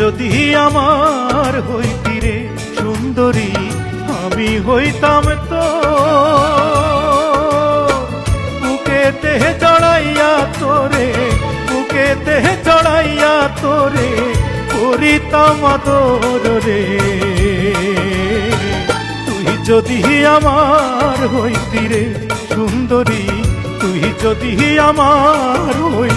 যদি আমার হইতি রে সুন্দরী, আমি হইতাম তো। বুকেতে চড়াইয়া তোরে, বুকেতে চড়াইয়া তোরে করিতাম তোর রে। তুই যদি আমার হইতি রে সুন্দরী, তুই যদি আমার হই